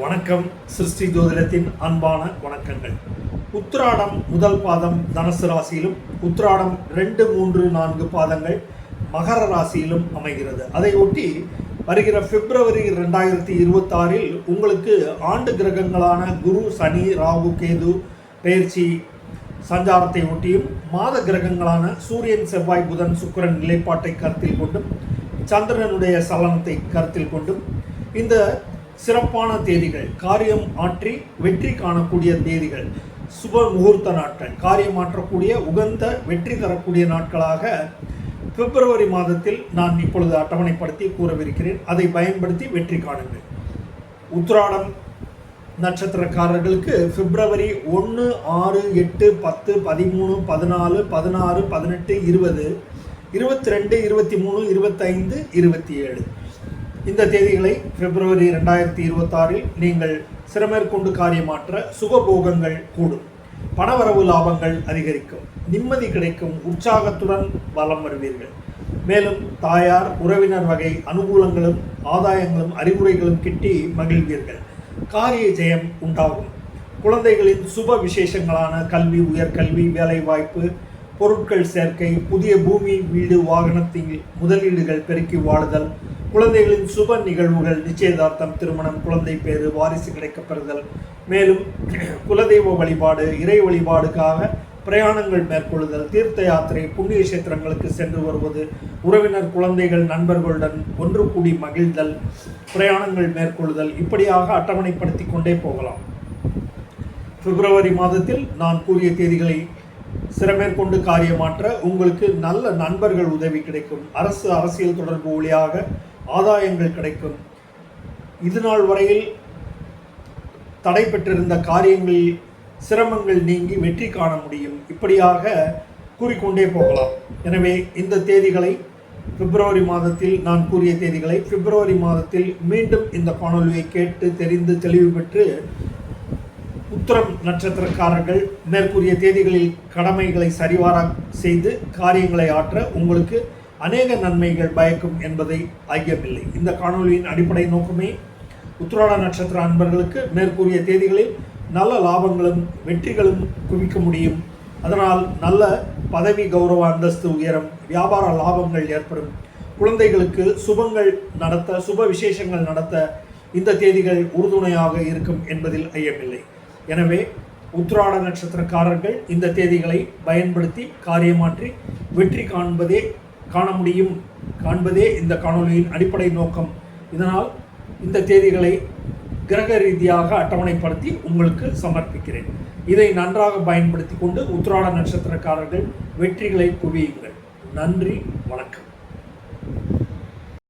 வணக்கம். சிருஷ்டி ஜோதிடத்தின் அன்பான வணக்கங்கள். உத்திராடம் முதல் பாதம் தனுசு ராசியிலும் உத்திராடம் ரெண்டு மூன்று நான்கு பாதங்கள் மகர ராசியிலும் அமைகிறது. அதை ஒட்டி வருகிற பிப்ரவரி ரெண்டாயிரத்தி இருபத்தாறில் உங்களுக்கு ஆண்டு கிரகங்களான குரு சனி ராகு கேது பயிற்சி சஞ்சாரத்தை ஒட்டியும் மாத கிரகங்களான சூரியன் செவ்வாய் புதன் சுக்கிரன் நிலைப்பாட்டை கருத்தில் கொண்டும் சந்திரனுடைய சலனத்தை கருத்தில் கொண்டும் இந்த சிறப்பான தேதிகள். காரியம் ஆற்றி வெற்றி காணக்கூடிய தேதிகள். சுப முகூர்த்த நாட்கள். காரியம் ஆற்றக்கூடிய உகந்த வெற்றி தரக்கூடிய நாட்களாக பிப்ரவரி மாதத்தில் நான் இப்பொழுது அட்டவணைப்படுத்தி கூறவிருக்கிறேன். அதை பயன்படுத்தி வெற்றி காணுங்கள். உத்ராடம் நட்சத்திரக்காரர்களுக்கு பிப்ரவரி ஒன்று ஆறு எட்டு பத்து பதிமூணு பதினாலு பதினாறு பதினெட்டு இருபது இருபத்தி ரெண்டு இருபத்தி மூணு இருபத்தைந்து இருபத்தி ஏழு. இந்த தேதிகளை பிப்ரவரி ரெண்டாயிரத்தி இருபத்தாறில் நீங்கள் சிறமேற்கொண்டு காரியமாற்ற சுகபோகங்கள் கூடும். பணவரவு லாபங்கள் அதிகரிக்கும். நிம்மதி கிடைக்கும். உற்சாகத்துடன் வலம் வருவீர்கள். மேலும் தாயார் உறவினர் வகை அனுகூலங்களும் ஆதாயங்களும் அறிவுரைகளும் கிட்டி மகிழ்வீர்கள். காரிய ஜெயம் உண்டாகும். குழந்தைகளின் சுப விசேஷங்களான கல்வி உயர்கல்வி வேலைவாய்ப்பு பொருட்கள் சேர்க்கை புதிய பூமி வீடு வாகனத்தில் முதலீடுகள் பெருக்கி வாழுதல் குழந்தைகளின் சுப நிகழ்வுகள் நிச்சயதார்த்தம் திருமணம் குழந்தை பேறு வாரிசு கிடைக்கப்பெறுதல். மேலும் குலதெய்வ வழிபாடு இறை வழிபாடுக்காக பிரயாணங்கள் மேற்கொள்ளுதல் தீர்த்த யாத்திரை புண்ணிய கஷேத்திரங்களுக்கு சென்று வருவது உறவினர் குழந்தைகள் நண்பர்களுடன் ஒன்று கூடி மகிழ்தல் பிரயாணங்கள் மேற்கொள்ளுதல் இப்படியாக அட்டவணைப்படுத்தி கொண்டே போகலாம். பிப்ரவரி மாதத்தில் நான் கூறிய தேதிகளை சிறமேற்கொண்டு காரியமாற்ற உங்களுக்கு நல்ல நண்பர்கள் உதவி கிடைக்கும். அரசு அரசியல் தொடர்பு வழியாக ஆதாயங்கள் கிடைக்கும். இது நாள் வரையில் தடை பெற்றிருந்த காரியங்களில் சிரமங்கள் நீங்கி வெற்றி காண முடியும். இப்படியாக கூறிக்கொண்டே போகலாம். எனவே இந்த தேதிகளை பிப்ரவரி மாதத்தில் நான் கூறிய தேதிகளை பிப்ரவரி மாதத்தில் மீண்டும் இந்த காணொலியை கேட்டு தெரிந்து தெளிவு பெற்று உத்தரம் நட்சத்திரக்காரர்கள் மேற்கூறிய தேதிகளில் கடமைகளை சரிவார செய்து காரியங்களை ஆற்ற உங்களுக்கு அநேக நன்மைகள் பயக்கும் என்பதை ஐயமில்லை. இந்த காணொலியின் அடிப்படை நோக்கமே உத்திராட நட்சத்திர அன்பர்களுக்கு மேற்கூறிய தேதிகளில் நல்ல லாபங்களும் வெற்றிகளும் குவிக்க முடியும். அதனால் நல்ல பதவி கௌரவ அந்தஸ்து உயரம் வியாபார லாபங்கள் ஏற்படும். குழந்தைகளுக்கு சுபங்கள் நடத்த சுப விசேஷங்கள் நடத்த இந்த தேதிகள் உறுதுணையாக இருக்கும் என்பதில் ஐயமில்லை. எனவே உத்திராட நட்சத்திரக்காரர்கள் இந்த தேதிகளை பயன்படுத்தி காரியமாற்றி வெற்றி காண்பதே காண முடியும் காண்பதே இந்த காணொலியின் அடிப்படை நோக்கம். இதனால் இந்த தேதிகளை கிரக ரீதியாக அட்டவணைப்படுத்தி உங்களுக்கு சமர்ப்பிக்கிறேன். இதை நன்றாக பயன்படுத்தி கொண்டு உத்திராட நட்சத்திரக்காரர்கள் வெற்றிகளை குவியுங்கள் நன்றி வணக்கம்.